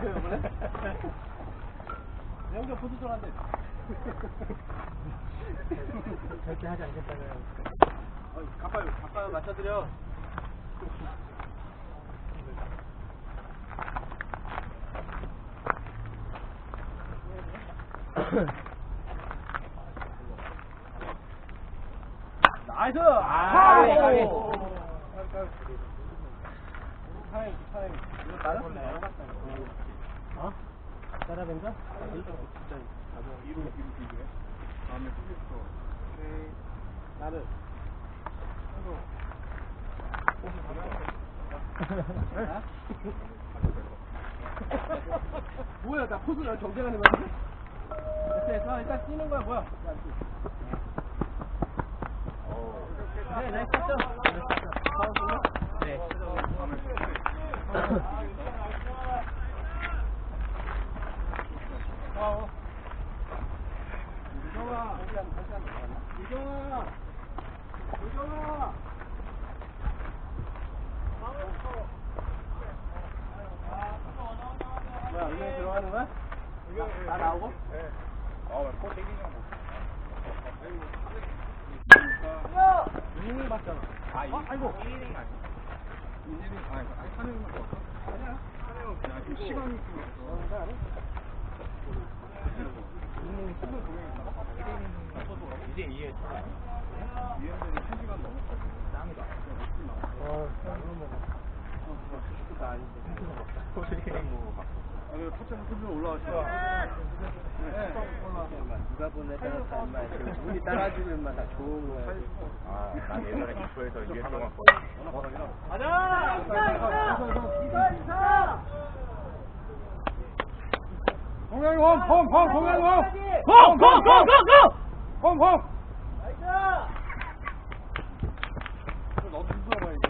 거예요, 이번에? 영경 포지션한데. 절대 하지 않겠다고요. 어, 가까이, 가까이 맞춰드려. 나이스! 아, 오! 타임, 타임. 이거 나갔네. 어? 따라ven가? 진짜 이로 이로 비교해. 다음에 수비부터. 오케이. 나를. 뭐야 나 포즈를 경쟁하는 거야? 됐어 됐어 일단 뛰는 거야 뭐야? 네 나이스 쳤죠? 네. 네. 아. 아, 이, 아이고. 1이닝 아니야? 1이닝, 아니, 아니, 3이닝만 더. 아니야. 시간이. 이제 이해. 위원들이 1시간 넘었거든. 짱이다. 어, 아, 그 포천 손으로 올라가시죠. 네. 누가 보내다가 인마 운이 따라주면 인마 다 좋은 거야. 아, 난 예전에 기초에서 2년 동안 가자! 이사 이사! 동현이 홈, 홈, 홈, 동현이 홈! 고! 고! 고! 고! 홈, 홈! 나이스! 너도 힘들어, 이제.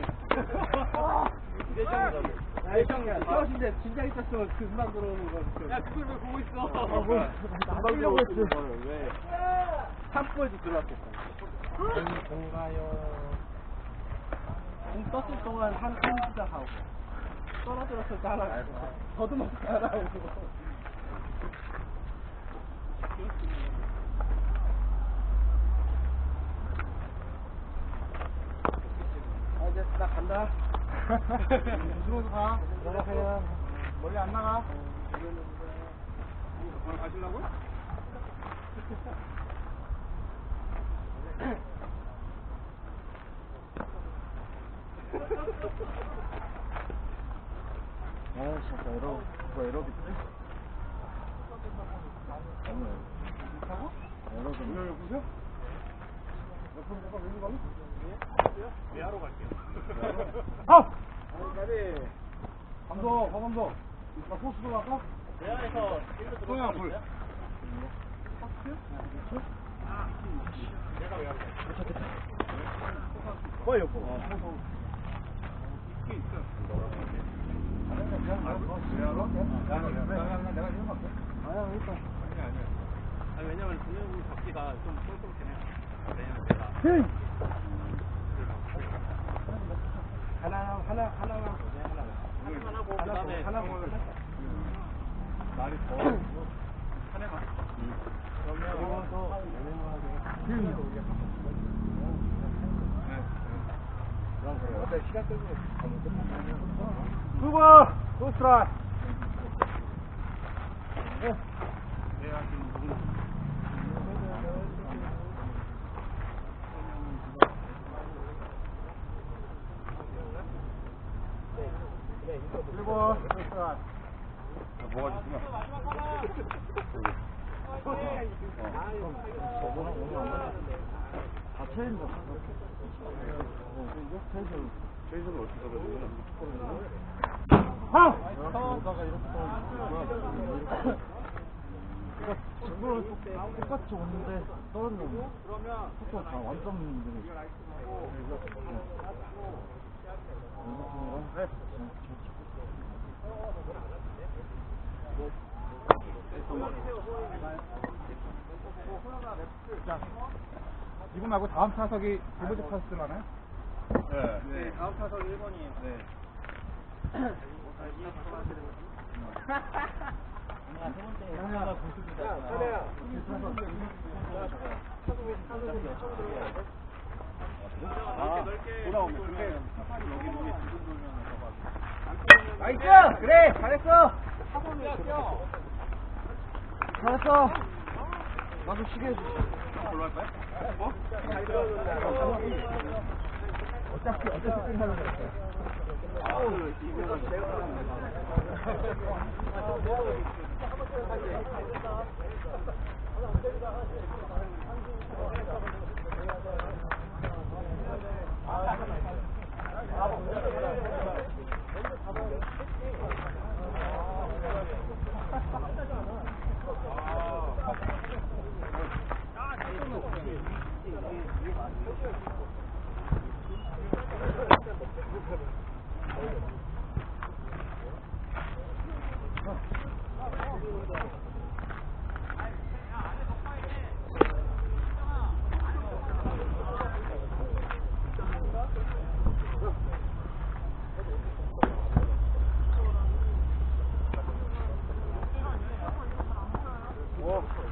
나이형이야. 떨어진데 진작 있었으면 금방 들어오는 거. 야 그걸 왜 보고 있어? 금방 들어오고 있어. 왜? 3부에도 들어왔겠다. 공가요. 공 떴을 동안 한 한시다 하고 떨어졌을 때 하나 하나 하고. 아 이제 나 간다. 들어서 가. 들어가세요. 멀리 안 나가. 오늘 가시려고? 아, 진짜 에러, 뭐 에러비 에러 좀. 오 아! 아니. 아? 내가 내가 이런 거 할게. 아니야, 아니야. 아니, 왜냐면 전용구 잡기가 좀 똘똘해요. 왜냐면 제가. 응. 하나, 하나, 하나만 보자, 하나만. 하나고, 그 다음에. 하나고. 말이 더. 한 해만. 그러면 또, 연행하게. 그럼 그래요. 어때, 시간 끌고 가면 끝나면. 수고! 고스트라! 네. 네, 아침. 1번. 모아주구나. 다 체인지. 체인지는 어떻게 잡아야 되냐? 하! 나가 이렇게 떨어지는 거야. 정보를 똑같이 오는데 떨어지는 거야. 속도가 다 완전 힘드네. 네. 자, 이거 말고 다음 타석이 리버지 파스 많아요? 네. 네 다음 타석 1번이에요. 네. 형아가 고수주다. 야, 사내야. 아, 돌아오면 그래. 여기 여기 지금 돌면 나이스! 그래! 잘했어! 잘했어! 나도 시계 해줘. 할 거야? 뭐? 어차피, 어차피 끝나는 거야. 아우, 이거는 내가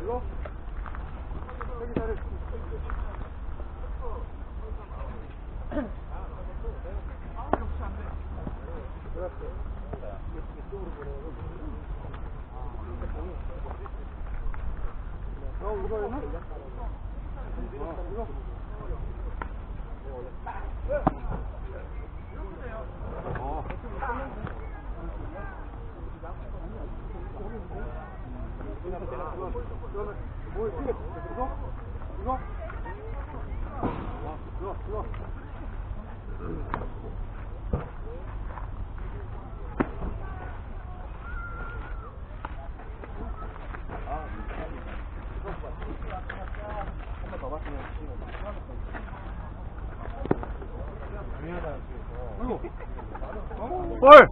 어, 이거? 여기 잘해. 어, 이거 했나? 어, 이거? 어. 뭐 이거? 이거? 이거? 어, 이거, 이거. 한번더 봤으면 아이고. 볼!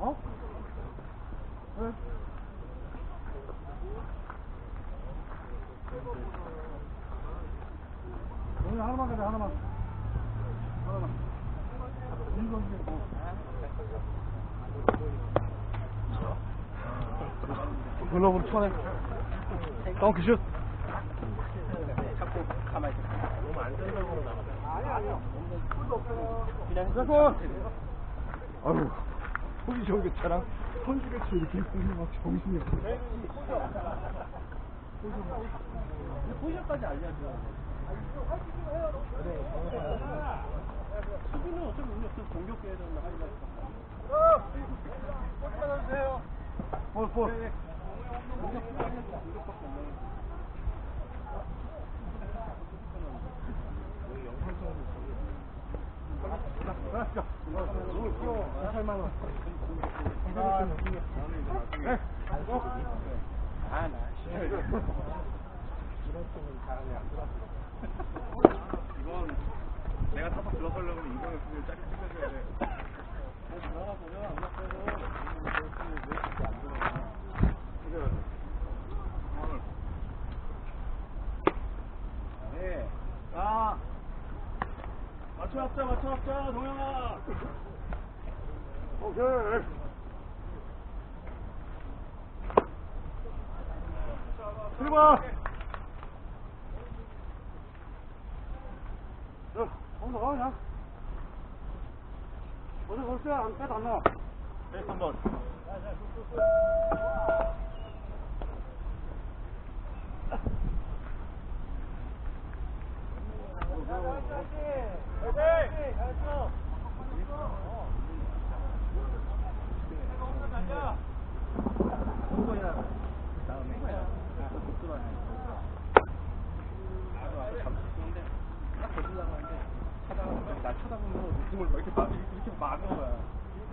어? 왜? 오늘 하나만 가자, 하나만. 하나만. 이거 이제 뭐. 글러브로 쳐내. 덩크슛. 아유, 속이 좋은 게 차랑 선수같이 이렇게 보면 막 정신이 없어. 포지션까지 알려줘. 수비는 어차피 우리 없어 공격해야 된다 하니까. 볼, 볼. 공격까지 해서 공격밖에 안 나오니까. 자, 자. 오늘 키워. 8만 원. 네. 아. 이건 내가 타서 들어가려면 이거는 그냥 짧게 찍어줘야 돼. 들어가 보면 안 이렇게 안 들어 네. 자, 맞춰 합자, 맞춰 합자, 동영아. 오케이. 들어봐. 야, 한번 가, 그냥. 어디 볼 때야, 안 빼도 안 나와. 네, 3번.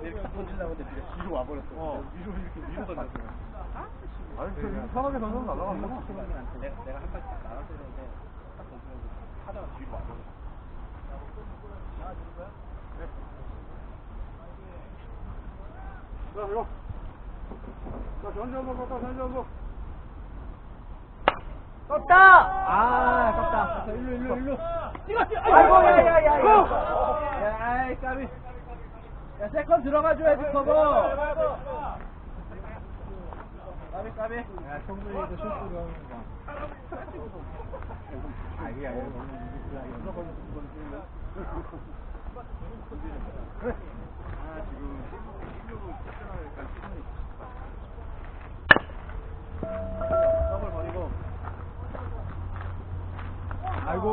이렇게 던지려고 했는데 네가 뒤로 와버렸어. 어. 위로 이렇게 위로 던졌어. 아니, 저 이상하게 던져서 날아간 거 내가 내가 한 발씩 나갔어야 되는데 딱 던지는데 하다가 뒤로 와버렸어. 자, 이거. 자, 갈까, 전지 한번. 떴다! 아, 떴다. 일로 일로 일로. 찍어 찍어. 아이고, 야, 야, 야, 야. 야, 아이 까비. 야 세컨 들어가줘야지 커버. 까비 까비. 야 성준이도 실수를 하는구나. 아니야, 그래. 아, 지금 16로 출전하니까 시간이 더블 버리고. 아이고.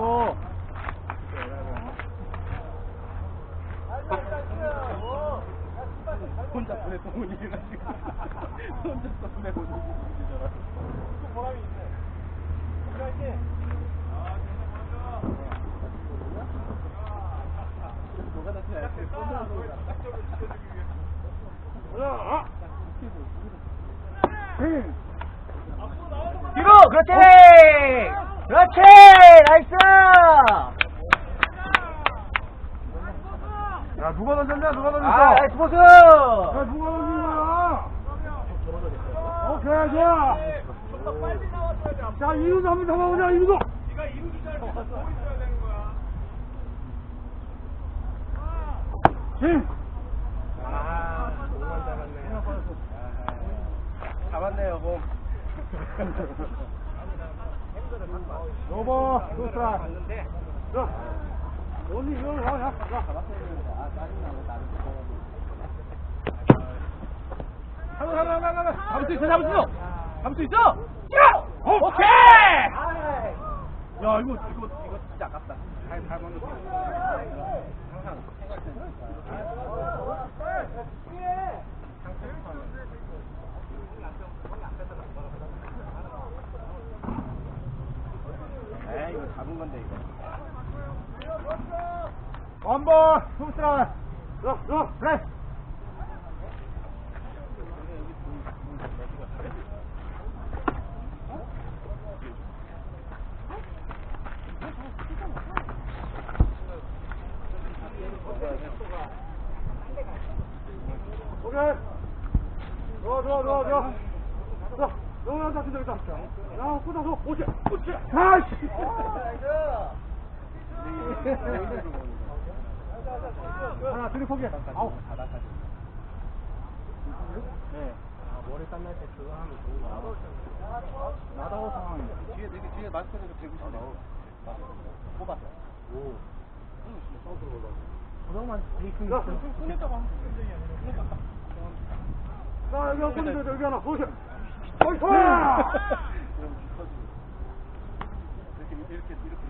혼자 보냈던 분위기가 지금 혼자 보내고 있는 분위기잖아. 보람이 있네. 다쳐야 돼? 자, 응. 뒤로! 그렇지! 그렇지! 나이스! 야, 누가 던졌냐, 누가 던졌어? 아, 나이스 포스! 야, 누가 던진 거야? 오케이, 좋아. 자, 이루도 한번 잡아보자, 이루도. 힘. 아, 너무 잡았네. 잡았네요, 공. 여보, 좋다. 자, 언니 이거 와, 야, 야. 나는 가자, 가자, 가자, 가자. 잡을 수 있어, 잡을 수 있어. 잡을 수 있어. 오케이! 야, 이거, 이거, 이거 진짜 아깝다. 잘, 잘 만들었어. 항상 에이, 이거 잡은 건데, 이거. 원볼, 투스트라이. 자, 자, 그래. 오케이. 좋아, 좋아, 좋아, 좋아. 자, 영한 잡힌다, 일단. 야, 꽂아서, 오케이, 오케이. 아이씨. 하나, 둘이 포기. 아홉. 네. 머리 땀날 때 그거 하면 좋은 거 나다워 상황이야. 뒤에, 되게 뒤에 마스크에서 대고 싶네. 맞아. 뽑았어. 오. 조정만 베이킹 야, 손에다가 하면 손에다가. 자, 여기 한 손인데, 여기 하나, 보세요. 어이구! 이렇게, 이렇게, 이렇게.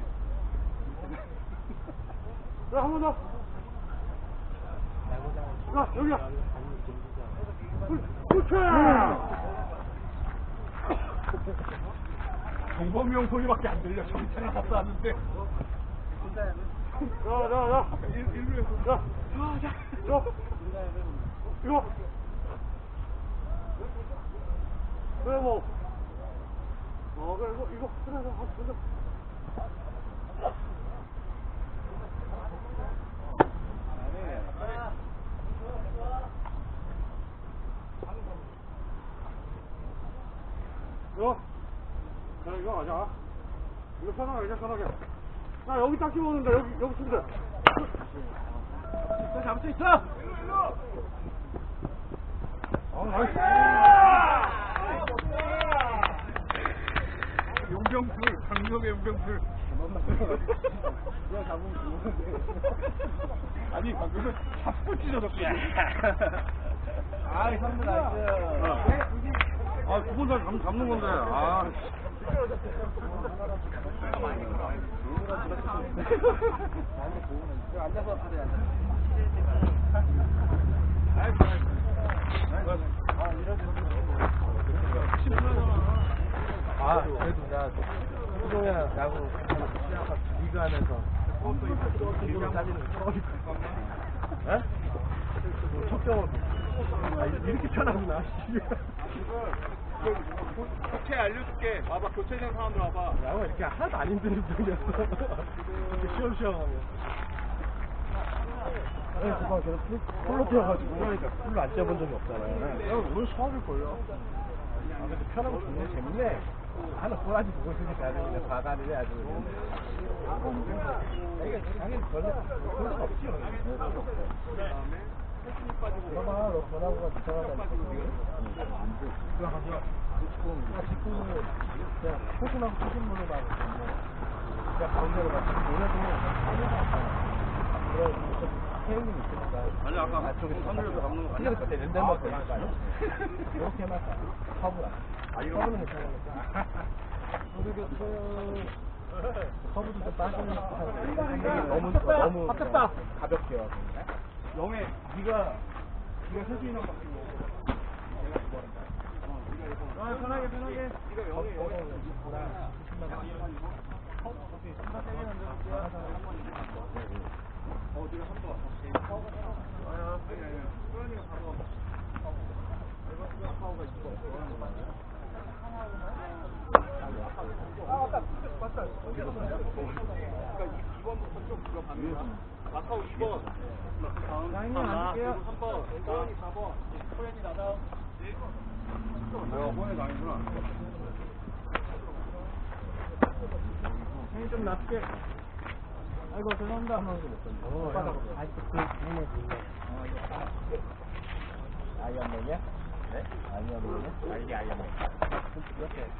자, 한 번 더. 자, 여기야. 형 소리밖에 안 들려. 정찰이 갔다 왔는데. 자, 자, 자. 일, 일루에서. 자, 자, 자. 이거. 그래, 뭐. 어, 그래, 이거, 이거. 그래, 그래, 한번 더. 이거. 자, 이거 가자. 이거 편하게, 이제 편하게. 자, 여기 딱 집어넣는다. 여기, 여기 돼. 또 잡을 수 있어! 어, 나이스. 용병술, 강력의 용병술. 그냥 잡으면 죽는데. 아니, 방금은 잡고 찢어졌어. 아이, 선수 나이스. 아, 두번 다 잡, 잡는 건데. 아. 앉아서 하래, 앉아서. 아, 이런 아, 그래도 나 수동이랑 나하고 리그 하면서 리그 따지는 거 처음이야. 에? 걱정은. 아, 이렇게 편하구나. 교체 알려줄게. 봐봐, 교체된 사람들 와봐. 야구 이렇게 하나도 안 힘든 운동이었어. 이렇게 시험시험 하면. 네, 그거 계속 풀- 풀로 뛰어가지고. 그러니까 풀로 안 뛰어본 적이 없잖아요. 야, 오늘 수업일걸요? 아, 근데 편하고 좋네, 재밌네. 하나 꼬라지 보고 있으니까 아주 그냥 과다를 해야지. 그냥. 이게 당연히 별로 볼 데가 없지. 봐봐, 너 전화구가 이상하다니까. 아, 직구는 그냥 소심하고 소심물로 막 그냥 가운데로 막 노래도 그런 태우는 있으니까 아니, 아까 안쪽에 하늘에서 잡는 거 아니야? 그냥 그때 거 아니야? 이렇게 해놨다 커브라 커브는 괜찮으니까 그리고 그 커브도 좀 빠지는 듯한 너무 너무 바뀌었다. 가볍게 와 영애, 네가 네가 세수이랑 바뀌고. 아, 편하게 편하게. 네가 영애 영애. 어, 네가 한 번. 아야, 아니 아니. 소연이가 바로. 이거 파워가 있어. 아, 맞다. 맞다. 그러니까 2번부터 쭉 들어가면 마카오 2번. 양이 안게요 3번. 소연이 4번. 소연이 나다. 내가 소연이 아니구나. 형이 좀 낮게. 아이고 죄송합니다 하면서 못 던져. 어, 아직도 그 얘네 중에. 아이언맨이야? 네? 아이언맨이야? 아 이게 아이언맨. 이렇게.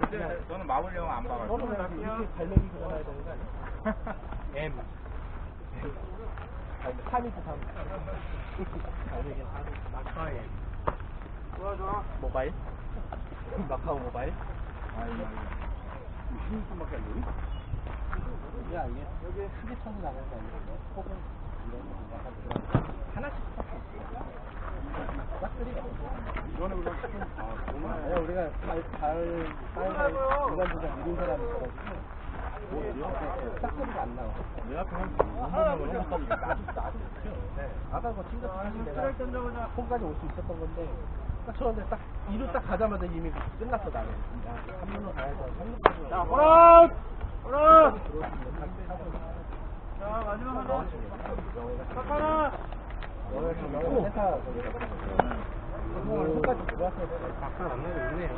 근데 너는 마블 영화 안 봐가지고. 너는 왜 이렇게 발레기 그려야 되는 거 아니야? M. 아니, 3이지, 3. 발레기 3. 마카오 M. 좋아, 좋아. 모바일? 마카오 모바일? 아이, 아이. 20분밖에 안 되니? 야, 이게 여기 휴지통 나가는 거 아니야? 혹은 이런 거 나가 들어가. 하나씩 싹들이가 이번에 우리가 시킨 아, 정말. 네, 우리가 잘, 잘, 잘, 무관주장 이런 사람이 있어가지고. 뭐, 이렇게 싹들이가 안 나와. 내 앞에 한 5분 정도 나도, 나도. 아까 그 친구 하신 내가 폰까지 올 수 있었던 건데. 딱 쳤는데 딱, 이루 딱 가자마자 이미 끝났어, 나는. 야, 3루로 가야지. 3루까지. 야, 호라! 호라! 자, 자, 마지막 한 번. 하나. 너의 너의 회사 거기다. 그거를 끝까지 들어왔어야 돼. 막상 안 나고 있네.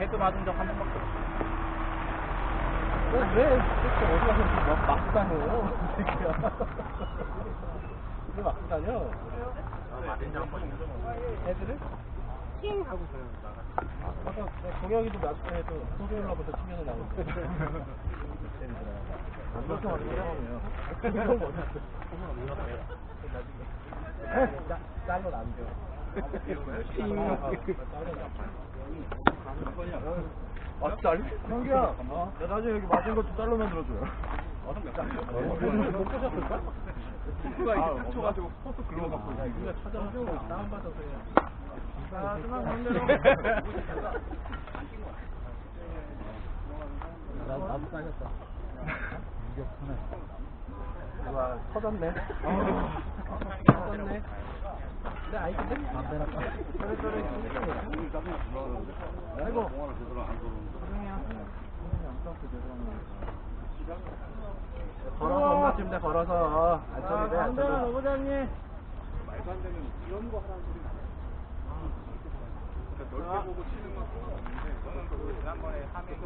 헤드 맞은 적 한 번밖에 없어. 어, 왜? 어디 가서 막, 막 다녀? 이 새끼야. 왜 막 다녀? 애들을? 킹! 하고 그냥 나가. 아까 동혁이도 나중에도 소개올라부터 치면은 나오는데. 나중에. 짜- 짤로 남겨. 아, 짤? 형기야, 어? 나 나중에 여기 맞은 거두 달로 만들어줘요. 못 보셨을까? 포스가 이렇게 펼쳐가지고 포스 글로 갖고 야, 있어. 우리가 찾아서 다운받아서 해야 아. 나, 나도 따졌다. 이겼구나. 와, 터졌네. 터졌네. 근데 아이 근데 안 되나 봐. 그래, 그래. 아이고. 걸어서 엄마쯤 돼, 걸어서. 안쪽에 돼, 안쪽에. 노부장님. 말도 안 되는 이런 거 하라는 소리. 그러니까 넓게 보고 치는 건 상관없는데 너는 그 지난번에 하메기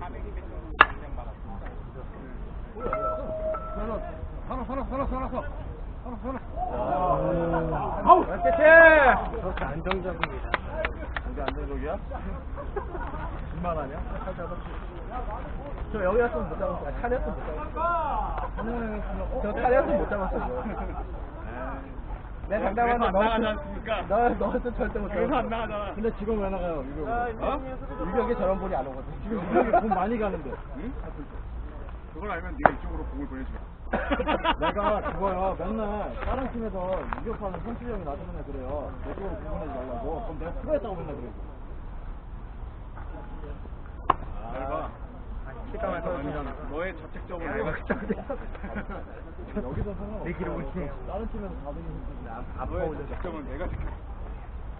하메기 배팅으로 그냥 막았어. 하나, 하나, 하나, 하나, 하나. 하나, 하나. 아우! 그렇게 안정적입니다. 이게 안정적이야? 진만하냐? 잘 잡았지. 저 여기 왔으면 못 잡았어. 아, 차렸으면 못 잡았어. 저 차렸으면 못 잡았어, 이거. 내 그래서 안 나가지 않습니까? 너, 너한테 절대 못 잡았어. 안 나가잖아. 근데 지금 왜 나가요, 유격으로? 어? 유격에 저런 볼이 안 오거든. 지금 유격에 공 많이 가는데. 응? 그걸 알면 네가 이쪽으로 공을 보내지 마. 내가 그거요 맨날 다른 팀에서 유격하는 형이 나중에 그래요 내 쪽으로 구분하지 말라고 그럼 내가 필요했다고 맨날 그래 잘 봐. 식감에서 아니잖아. 너의 자책점을 내가 여기서 상관없어. 내 기록을 해. 다른 팀에서 받으면 힘든데 안 아파 너의 올려. 자책점을 내가 지켜.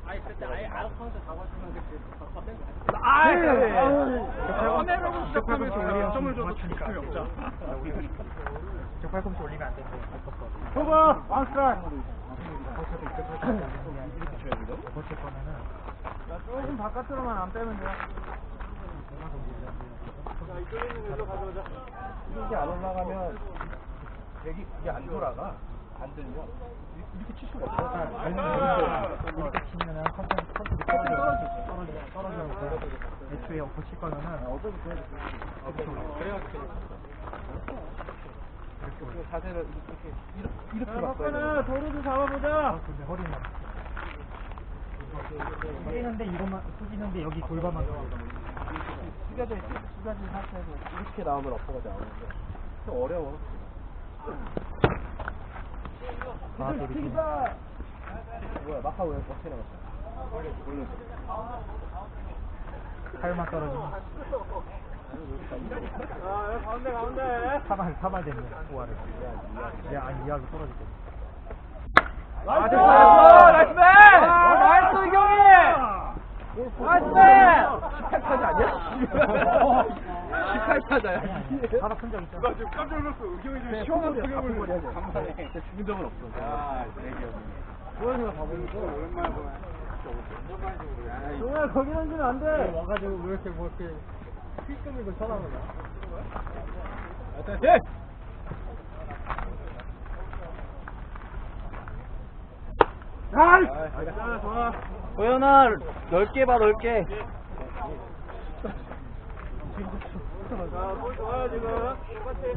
아니 그때 아예 아웃카운트 잡아주면 그때 더 뺀거 아이, 아, 꺼내라고 시작하면서 우리가 점을 줘도 없잖아. 저 팔꿈치 올리면 안 되는데. 초반 원 스트라이크. 이렇게 쳐야 되죠? 버틸 거면은 조금 바깥으로만 안 빼면 돼. 이게 안 올라가면 되게 이게 안 돌아가. 안 들면 이- 이렇게 칠 수가 없어. 아니면 이렇게 치면은 컨텐츠 컨텐츠 떨어져 떨어져 떨어져 애초에 엎어 칠 거면은 어차피 그래야 그 자세를 이렇게 이렇게 이렇게 자, 바꿔야 돼. 도루도 잡아보자. 근데 허리는 숙이는데 이것만 숙이는데 여기 골반만 들어가 숙여져 있지. 숙여진 상태에서 이렇게 나오면 엎어가 나오는데 좀 어려워. 아 되게 뭐야 마카 왜 어떻게 나갔어? 팔만 떨어지면 아, 가운데, 가운데. 사발 사발 되면 우아래 야 아니 이하로 떨어질 때 나이스! 나이스 맨! 아, 나이스, 이경이! 나이스! 18타자 아니야? 18타자야. 바로 큰적 있잖아 나 지금 깜짝 놀랐어. 의경이 네, 시원한 하죠. 간만에. 죽은 적은 없어. 야, 내 기억이. 소연이가 가보니까 오랜만에 보네. 야, 정말 거기 던지면 안 돼. 와가지고 왜 이렇게 뭐 이렇게 휘끄미고 쳐다보냐 예! 나이스! 자, 좋아. 도현아, 넓게 봐, 넓게. 자, 볼 좋아요, 지금. 똑같이.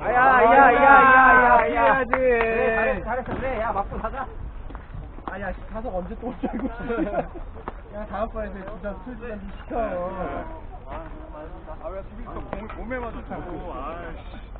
아야, 야, 야, 야, 야, 해야지. 잘했어, 잘했어. 그래, 야, 맞고 나가. 아야, 가석 언제 또 올 줄 알고 있어. 야, 다음번에 진짜 술지단 시켜. 아, 왜 수비수가 공을 몸에 맞았다고. 아이씨.